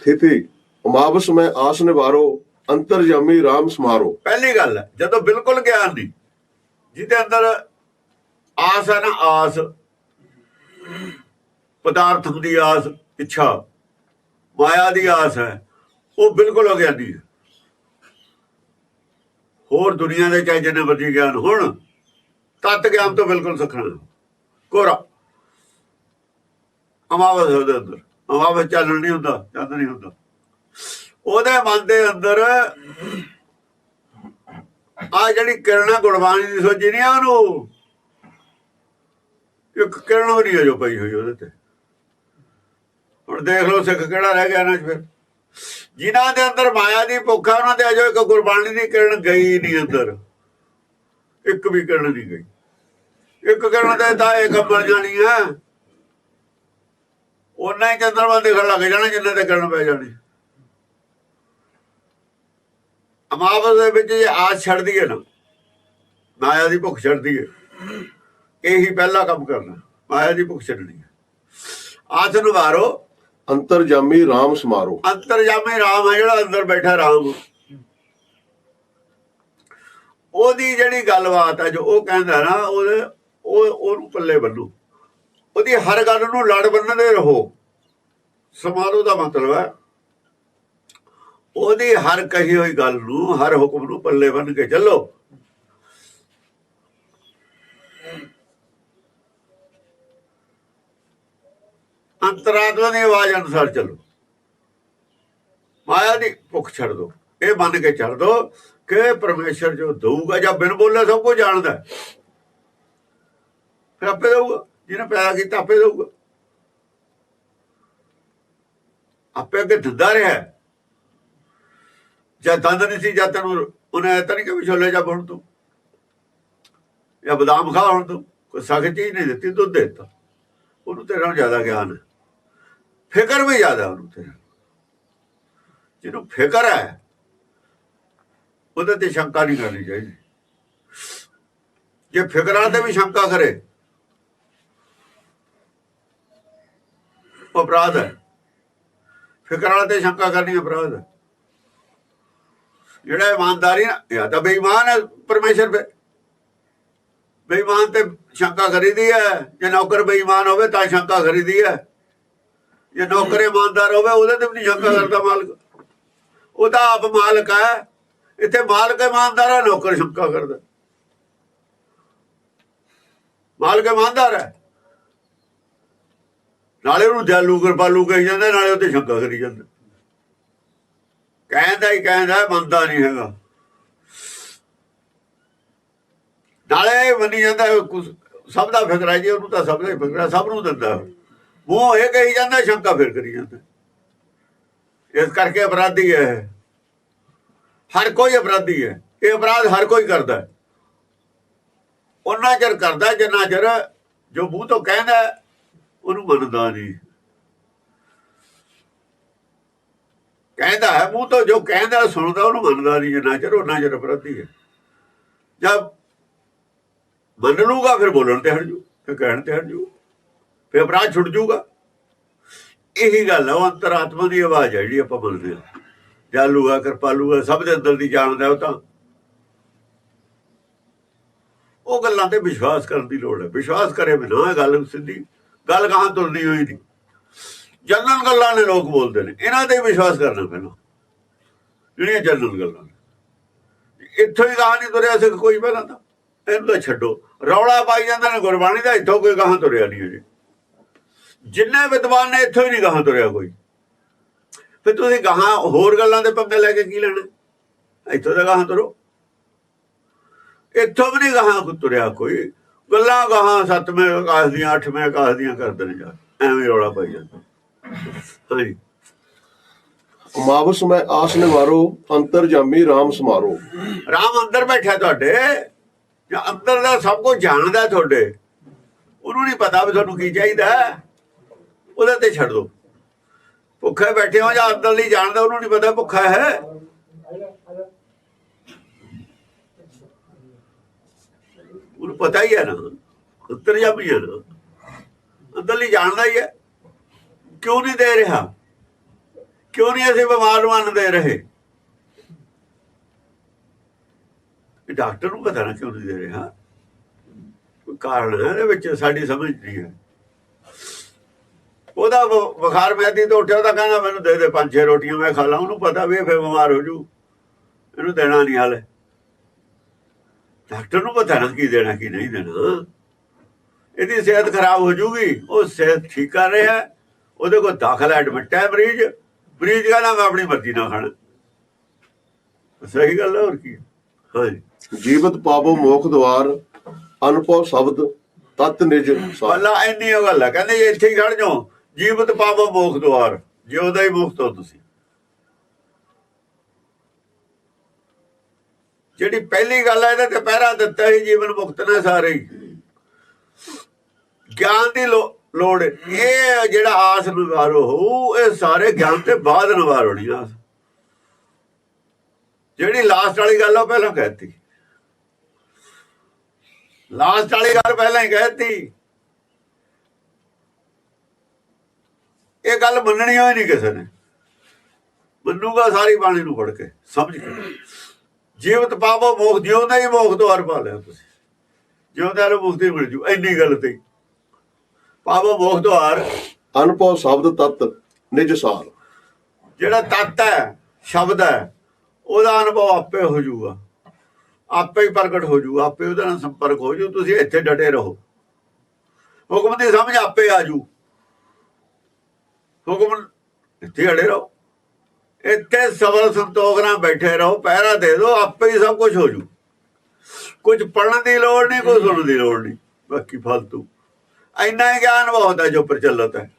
ਸਥਿਤੀ। ਉਮਾਵਸ ਮੈਂ ਆਸ ਨਿਵਾਰੋ ਅੰਤਰਜਾਮੀ RAM ਸਮਾਰੋ। ਪਹਿਲੀ ਗੱਲ ਹੈ ਜਦੋਂ ਬਿਲਕੁਲ ਗਿਆਨ ਦੀ, ਜਿਹਦੇ ਅੰਦਰ ਆਸ ਹੈ ਨਾ ਆਸ, ਪਦਾਰਥ ਦੀ ਆਸ, ਇੱਛਾ, ਮਾਇਆ ਦੀ ਆਸ ਹੈ, ਉਹ ਬਿਲਕੁਲ ਅਗਿਆਨੀ ਹੈ। ਹੋਰ ਦੁਨੀਆ ਦੇ ਚਾਹੇ ਜਿੰਨੇ ਮਰਜ਼ੀ ਗਿਆਨ ਹੁਣ, ਤਤ ਗਿਆਨ ਤੋਂ ਬਿਲਕੁਲ ਸਖਣਾ। ਕੋਰਾ ਅਮਾਵਸ ਉਹਦੇ ਅੰਦਰ। ਅਮਾਵਸ ਚੱਲਣ ਨਹੀਂ ਹੁੰਦਾ ਚੰਦ ਨਹੀਂ ਹੁੰਦਾ। ਉਹਦੇ ਮਨ ਦੇ ਅੰਦਰ ਆ ਜਿਹੜੀ ਕਿਰਣਾ ਗੁਰਬਾਣੀ ਦੀ ਸੋਚੀ ਨਹੀਂ ਆ ਉਹਨੂੰ? ਇੱਕ ਕਿਰਨ ਵੀ ਨਹੀਂ ਹੈ ਜੋ ਪਈ ਹੋਈ ਉਹਦੇ ਤੇ। ਹੁਣ ਦੇਖ ਲਓ ਸਿੱਖ ਕਿਹੜਾ ਰਹਿ ਗਿਆ ਨਾ ਫਿਰ। ਜਿਨ੍ਹਾਂ ਦੇ ਅੰਦਰ ਮਾਇਆ ਦੀ ਭੁੱਖ ਹੈ ਉਹਨਾਂ ਦੇ ਅਜੋ ਇੱਕ ਗੁਰਬਾਣੀ ਦੀ ਕਿਰਨ ਗਈ ਨਹੀਂ ਅੰਦਰ। ਇੱਕ ਵੀ ਕਿਰਨ ਨਹੀਂ ਗਈ। ਇੱਕ ਕਿਰਨ ਦੇ ਤਾਂ ਇਹ ਮਰ ਜਾਣੀ ਹੈ ਉਹਨਾਂ ਹੀ ਚੰਦਰਮਾ ਦਿਖਣ ਲੱਗ ਜਾਣਾ ਜਿੰਨੇ ਤੇ ਕਿਰਨ ਪੈ ਜਾਣੀ। ਅਮਾਵਸ ਦੇ ਵਿੱਚ ਜੇ ਆਸ ਛੱਡਦੀ ਹੈ ਨਾ ਮਾਇਆ ਦੀ ਭੁੱਖ ਛੱਡਦੀ ਹੈ ਇਹੀ ਪਹਿਲਾ ਕੰਮ ਕਰਨਾ ਮਾਇਆ ਦੀ ਭੁੱਖ ਛੱਡਣੀ ਹੈ ਆਸ ਨਿਵਾਰੋ ਅੰਤਰਜਾਮੀ RAM ਸਮਾਰੋ। ਅੰਤਰਜਾਮੀ ਰਾਮ ਹੈ ਜਿਹੜਾ ਅੰਦਰ ਬੈਠਾ ਰਾਮ। ਉਹਦੀ ਜਿਹੜੀ ਗੱਲਬਾਤ ਹੈ ਜੋ ਉਹ ਕਹਿੰਦਾ ਨਾ ਉਹਦੇ ਉਹ ਉਹਨੂੰ ਪੱਲੇ ਬੰਨੂ। ਉਹਦੀ ਹਰ ਗੱਲ ਨੂੰ ਲੜ ਬੰਨਦੇ ਰਹੋ। ਸਮਾਰੋਹ ਦਾ ਮਤਲਬ ਹੈ, ਉਹਦੀ ਹਰ ਕਹੀ ਹੋਈ ਗੱਲ ਨੂੰ, ਹਰ ਹੁਕਮ ਨੂੰ ਪੱਲੇ ਬੰਨ ਕੇ ਚੱਲੋ। ਅੰਤਰਾਤਮਾ ਦੀ ਆਵਾਜ਼ ਅਨੁਸਾਰ ਚੱਲੋ। ਮਾਇਆ ਦੀ ਭੁੱਖ ਛੱਡ ਦੋ। ਇਹ ਮੰਨ ਕੇ ਛੱਡ ਦੋ ਕਿ ਪਰਮੇਸ਼ਰ ਜੋ ਦਊਗਾ ਜਾਂ ਬਿਨ ਬੋਲੇ ਸਭ ਕੁਝ ਜਾਣਦਾ ਫਿਰ ਆਪੇ ਦਊਗਾ। ਜਿਹਨੇ ਪੈਦਾ ਕੀਤਾ, ਆਪੇ ਦਊਗਾ। ਆਪੇ ਅੱਗੇ ਦਿੰਦਾ ਰਿਹਾ। ਹੈ। ਦੰਦ ਨਹੀਂ ਸੀ ਜਦ ਤੈਨੂੰ ਉਹਨੇ ਤਾਂ ਨਹੀਂ ਕਿ ਛੋਲੇ ਜਾ ਬਣ ਤੂੰ। ਜਾਂ ਬਦਾਮ ਖਾ ਹੁਣ ਤੂੰ। ਕੋਈ ਸਖਤ ਚੀਜ਼ ਨਹੀਂ ਦਿੱਤੀ, ਦੁੱਧ ਦਿੱਤਾ। ਉਹਨੂੰ ਤੇਰੇ ਨਾਲੋਂ ਜ਼ਿਆਦਾ ਗਿਆਨ ਹੈ। ਫਿਕਰ ਵੀ ਜ਼ਿਆਦਾ ਉਹਨੂੰ ਤੇਰਾ ਜਿਹਨੂੰ ਫਿਕਰ ਹੈ, ਉਹਦੇ ਤੇ ਸ਼ੰਕਾ ਨਹੀਂ ਕਰਨੀ ਚਾਹੀਦੀ। ਜੇ ਫਿਕਰਾਂ ਤੇ ਵੀ ਸ਼ੰਕਾ ਕਰੇ ਅਪਰਾਧ ਹੈ। ਫਿਕਰਾਂ ਤੇ ਸ਼ੰਕਾ ਕਰਨੀ ਅਪਰਾਧ ਹੈ। ਜਿਹੜਾ ਇਮਾਨਦਾਰੀ ਨਾ ਤਾਂ ਬੇਈਮਾਨ ਹੈ ਪਰਮੇਸ਼ਰ ਤੇ। ਬੇਈਮਾਨ ਤੇ ਸ਼ੰਕਾ ਕਰੀਦੀ ਹੈ। ਜੇ ਨੌਕਰ ਬੇਈਮਾਨ ਹੋਵੇ ਤਾਂ ਸ਼ੰਕਾ ਕਰੀਦੀ ਹੈ। ਜੇ ਨੌਕਰ ਇਮਾਨਦਾਰ ਹੋਵੇ, ਉਹਦੇ ਤੇ ਵੀ ਨਹੀਂ ਸ਼ੰਕਾ ਕਰਦਾ ਮਾਲਕ। ਉਹਦਾ ਆਪ ਮਾਲਕ ਹੈ। ਇੱਥੇ ਮਾਲਕ ਇਮਾਨਦਾਰ ਹੈ, ਨੌਕਰ ਸ਼ੰਕਾ ਕਰਦਾ। ਮਾਲਕ ਇਮਾਨਦਾਰ ਹੈ। ਨਾਲੇ ਉਹਨੂੰ ਦਿਆਲੂ ਕਿਰਪਾਲੂ ਕਹੀ ਜਾਂਦਾ, ਨਾਲੇ ਉਹਤੇ ਸ਼ੰਕਾ ਕਰੀ ਜਾਂਦਾ। ਕਹਿੰਦਾ ਹੀ ਕਹਿੰਦਾ, ਮੰਨਦਾ ਨਹੀਂ ਹੈਗਾ। ਨਾਲੇ ਮੰਨੀ ਜਾਂਦਾ ਸਭ ਦਾ ਫਿਕਰ ਹੈ ਜੀ, ਉਹਨੂੰ ਤਾਂ ਸਭ ਦਾ ਫਿਕਰ ਹੈ, ਸਭ ਨੂੰ ਦਿੰਦਾ ਉਹ। ਇਹ ਕਹੀ ਜਾਂਦਾ, ਸ਼ੰਕਾ ਫਿਰ ਕਰੀ ਜਾਂਦਾ। ਇਸ ਕਰਕੇ ਅਪਰਾਧੀ ਹੈ ਹਰ ਕੋਈ ਅਪਰਾਧੀ ਹੈ। ਇਹ ਅਪਰਾਧ ਹਰ ਕੋਈ ਕਰਦਾ ਹੈ। ਉਹਨਾਂ ਚਿਰ ਕਰਦਾ, ਜਿੰਨਾ ਚਿਰ ਜੋ ਮੂੰਹ ਤੋਂ ਕਹਿੰਦਾ ਉਹਨੂੰ ਮੰਨਦਾ ਨਹੀਂ ਕਹਿੰਦਾ ਹੈ, ਮੂੰਹ ਤੋਂ ਜੋ ਕਹਿੰਦਾ, ਸੁਣਦਾ, ਉਹਨੂੰ ਮੰਨਦਾ ਨਹੀਂ ਜਿੰਨਾ ਚਿਰ ਉਹਨਾਂ ਚਿਰ ਅਪਰਾਧੀ ਹੈ। ਜਦ ਮੰਨ ਲੂਗਾ ਫਿਰ ਬੋਲਣ ਤੇ ਹਟ ਜੂ, ਫਿਰ ਕਹਿਣ ਤੇ ਹਟ ਜੂ, ਫਿਰ ਅਪਰਾਧ ਛੁੱਟ ਜੂਗਾ। ਇਹੀ ਗੱਲ ਹੈ ਉਹ ਅੰਤਰਾਤਮਾ ਦੀ ਆਵਾਜ਼ ਹੈ ਜਿਹੜੀ ਆਪਾਂ ਬੋਲਦੇ ਹਾਂ। ਜਾਲੂਗਾ ਕਿਰਪਾਲੂਗਾ ਸਭ ਦੇ ਅੰਦਰ ਦੀ ਜਾਣਦਾ ਉਹ ਤਾਂ। ਉਹ ਗੱਲਾਂ ਤੇ ਵਿਸ਼ਵਾਸ ਕਰਨ ਦੀ ਲੋੜ ਹੈ। ਵਿਸ਼ਵਾਸ ਕਰੇ ਬਿਨਾਂ ਇਹ ਗੱਲ ਸਿੱਧੀ। ਗੱਲ ਕਹਾਂ ਤੁਰਦੀ ਹੋਈ ਨਹੀਂ। ਜਨਰਲ ਗੱਲਾਂ ਨੇ ਲੋਕ ਬੋਲਦੇ ਨੇ। ਇਹਨਾਂ ਤੇ ਵਿਸ਼ਵਾਸ ਕਰਨਾ ਪੈਣਾ। ਜਿਹੜੀਆਂ ਜਨਰਲ ਗੱਲਾਂ ਨੇ। ਇੱਥੋਂ ਹੀ ਕਹਾਂ ਨਹੀਂ ਤੁਰਿਆ ਸਿੱਖ ਕੋਈ ਪਹਿਲਾਂ ਤਾਂ। ਇਹਨੂੰ ਤਾਂ ਛੱਡੋ। ਰੌਲਾ ਪਾਈ ਜਾਂਦੇ ਨੇ ਗੁਰਬਾਣੀ ਦਾ, ਇੱਥੋਂ ਕੋਈ ਕਹਾਂ ਤੁਰਿਆ ਨਹੀਂ ਅਜੇ ਜਿੰਨੇ ਵਿਦਵਾਨ ਨੇ ਇੱਥੋਂ ਹੀ ਨਹੀਂ ਕਹਾਂ ਤੁਰਿਆ ਕੋਈ। ਫਿਰ ਤੁਸੀਂ ਗਾਹਾਂ ਹੋਰ ਗੱਲਾਂ ਦੇ ਪੰਗੇ ਲੈ ਕੇ ਕੀ ਲੈਣਾ? ਇੱਥੋਂ ਦਾ ਗਾਹਾਂ ਤੁਰੋ। ਇੱਥੋਂ ਵੀ ਨਹੀਂ ਗਾਹਾਂ ਤੁਰਿਆ ਕੋਈ। ਗੱਲਾਂ ਗਾਹਾਂ ਸੱਤਵੇਂ ਆਕਾਸ਼ ਦੀਆਂ ਅੱਠਵੇਂ ਆਕਾਸ਼ ਦੀਆਂ ਕਰਦੇ ਨੇ ਜਾ ਐਵੇਂ ਰੌਲਾ ਪਾਈ ਜਾਂਦਾ। ਹਾਂਜੀ। ਉਮਾਵਸ ਮੈਂ ਆਸ ਨਿਵਾਰੋ ਅੰਤਰਜਾਮੀ RAM ਸਮਾਰੋ। ਰਾਮ ਅੰਦਰ ਬੈਠਾ ਤੁਹਾਡੇ? ਜਾਂ ਅੰਦਰ ਦਾ ਸਭ ਕੁਝ ਜਾਣਦਾ ਤੁਹਾਡੇ? ਉਹਨੂੰ ਨਹੀਂ ਪਤਾ ਵੀ ਤੁਹਾਨੂੰ ਕੀ ਚਾਹੀਦਾ। ਉਹਦੇ ਤੇ ਛੱਡ ਦੋ। ਭੁੱਖੇ ਬੈਠੇ ਹੋ ਜਾਂ ਅੰਦਰ ਲਈ ਜਾਣਦਾ ਉਹਨੂੰ ਨਹੀਂ ਪਤਾ ਭੁੱਖਾ ਹੈ। ਪਤਾ ਹੀ ਹੈ ਨਾ, ਉੱਤਰ ਜਾਪੀ ਹੈ ਨਾ ਅੰਦਰ ਲਈ ਜਾਣਦਾ ਹੀ ਹੈ। ਕਿਉਂ ਨਹੀਂ ਦੇ ਰਿਹਾ? ਕਿਉਂ ਨਹੀਂ ਅਸੀਂ ਬਿਮਾਰ ਨੂੰ ਦੇ ਰਹੇ? ਡਾਕਟਰ ਨੂੰ ਪਤਾ ਨਾ ਕਿਉਂ ਨਹੀਂ ਦੇ ਰਿਹਾ। ਕੋਈ ਕਾਰਨ ਹੈ ਇਹਦੇ ਵਿੱਚ, ਸਾਡੀ ਸਮਝ ਨਹੀਂ ਹੈ। ਉਹਦਾ ਬੁਖਾਰ ਮੈਦੀ ਤੋਂ ਉੱਠਿਆ ਤਾਂ ਕਹਿੰਦਾ ਮੈਨੂੰ ਦੇ ਦੇ ਪੰਜ ਛੇ ਰੋਟੀਆਂ ਮੈਂ ਖਾ ਲਾਂ, ਉਹਨੂੰ ਪਤਾ ਵੀ ਇਹ ਫੇਰ ਬਿਮਾਰ ਹੋ ਜੂ। ਇਹਨੂੰ ਦੇਣਾ ਨਹੀਂ ਹਾਲੇ। ਡਾਕਟਰ ਨੂੰ ਪਤਾ ਨਾ ਕੀ ਦੇਣਾ ਕੀ ਨਹੀਂ ਦੇਣਾ। ਇਹਦੀ ਸਿਹਤ ਖਰਾਬ ਹੋ ਜੂਗੀ ਉਹ ਸਿਹਤ ਠੀਕ ਕਰ ਰਿਹਾ। ਉਹਦੇ ਕੋਲ ਦਾਖਲ ਐਡਮਿਟ ਹੈ ਮਰੀਜ਼ ਮਰੀਜ਼ ਕਹਿੰਦਾ ਮੈਂ ਆਪਣੀ ਮਰਜ਼ੀ ਨਾਲ ਖਾਣਾ। ਸਹੀ ਗੱਲ ਹੈ ਹੋਰ ਕੀ ਹੈ? ਹਾਂਜੀ। ਜੀਵਤ ਪਾਵੋ ਮੋਖ ਦਵਾਰ ਅਨੁਭਵ ਸ਼ਬਦ ਤਤ ਨਿਜ ਅੱਲਾ ਇੰਨੀ ਗੱਲ ਹੈ ਕਹਿੰਦੇ ਇੱਥੇ ਹੀ ਖੜ ਜਾਓ ਜੀਵਤ ਪਾਵੋ ਮੋਖ ਦੁਆਰ ਜਿਉਂਦਾ ਹੀ ਮੁਕਤ ਹੋ ਤੁਸੀਂ। ਜਿਹੜੀ ਪਹਿਲੀ ਗੱਲ ਹੈ ਇਹਦੇ ਤੇ ਪਹਿਰਾ ਦਿੱਤਾ ਹੀ ਜੀਵਨ ਮੁਕਤ ਨੇ ਸਾਰੇ ਗਿਆਨ ਦੀ ਲੋੜ ਇਹ ਜਿਹੜਾ ਆਸ ਨਿਵਾਰੋ ਹੋਊ, ਇਹ ਸਾਰੇ ਗਿਆਨ ਤੇ ਬਾਅਦ ਨਿਵਾਰੋਣੀ ਆਸ ਜਿਹੜੀ ਲਾਸਟ ਵਾਲੀ ਗੱਲ ਆ, ਉਹ ਪਹਿਲਾਂ ਕਹਿਤੀ। ਲਾਸਟ ਵਾਲੀ ਗੱਲ ਪਹਿਲਾਂ ਹੀ ਕਹਿਤੀ। ਇਹ ਗੱਲ ਮੰਨਣੀ ਹੋਈ ਨਹੀਂ ਕਿਸੇ ਨੇ। ਮੰਨੂਗਾ ਸਾਰੀ ਬਾਣੀ ਨੂੰ ਪੜ ਕੇ, ਸਮਝ ਕੇ। ਜੀਵਤ ਪਾਵੋ ਮੋਖ ਜਿਉਂਦਾ ਹੀ ਮੋਖ ਦੁਆਰ ਪਾ ਲਿਆ ਤੁਸੀਂ। ਜਿਉਂਦਾ ਨੂੰ ਮੁਕਤੀ ਮਿਲ ਜੂ ਇੰਨੀ ਗੱਲ ਤੇ। ਪਾਵੋ ਮੋਖ ਦੁਆਰ। ਅਨੁਭਵ ਸ਼ਬਦ ਤਤ ਨਿਜ ਸਾਰ। ਜਿਹੜਾ ਤੱਤ ਹੈ ਸ਼ਬਦ ਹੈ ਉਹਦਾ ਅਨੁਭਵ ਆਪੇ ਹੋ ਜਾਊਗਾ ਆਪੇ ਹੀ ਪ੍ਰਗਟ ਹੋ ਜਾਊਗਾ ਆਪੇ ਉਹਦੇ ਨਾਲ ਸੰਪਰਕ ਹੋ ਜਾਊ ਤੁਸੀਂ ਇੱਥੇ ਡਟੇ ਰਹੋ। ਹੁਕਮ ਦੀ ਸਮਝ ਆਪੇ ਆ ਜੂ। ਹੁਕਮ ਇੱਥੇ ਅੜੇ ਰਹੋ। ਇੱਥੇ ਸਬਰ ਸੰਤੋਖ ਨਾਲ ਬੈਠੇ ਰਹੋ, ਪਹਿਰਾ ਦੇ ਦਿਓ, ਆਪੇ ਹੀ ਸਭ ਕੁਝ ਹੋ ਜੂ। ਕੁਝ ਪੜਨ ਦੀ ਲੋੜ ਨਹੀਂ ਕੋਈ ਸੁਣਨ ਦੀ ਲੋੜ ਨਹੀਂ, ਬਾਕੀ ਫालतू ਇੰਨਾ ਹੀ ਗਿਆਨ ਬਹੁਤ ਹੈ ਜੋ ਪ੍ਰਚਲਿਤ ਹੈ।